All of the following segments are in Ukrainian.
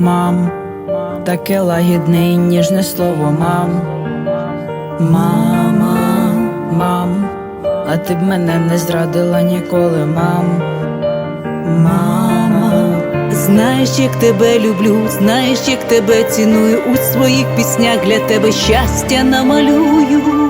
мам, таке лагідне і ніжне слово, мам. Мама, мам, а ти б мене не зрадила ніколи, мам. Мама, Знаєш, як тебе люблю, знаєш, як тебе ціную, у своїх піснях для тебе щастя намалюю.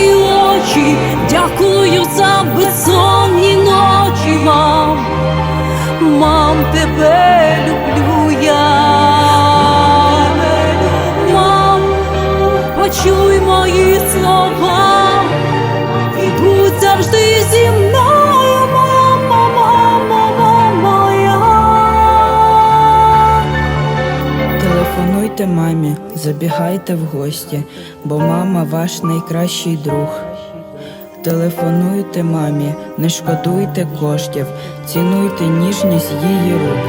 очі, дякую за безсонні ночі, мам. Мам, тебе люблю я. Мам, почуй мої слова, будь завжди зі мною, мама, мама. Телефонуйте мамі, забігайте в гості, бо мама ваш найкращий друг. Телефонуйте мамі, не шкодуйте коштів, цінуйте ніжність її рук.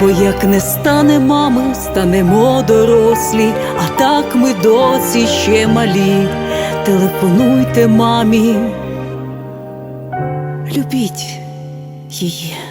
Бо як не стане мами, станемо дорослі, а так ми досі ще малі. Телефонуйте мамі, любіть її.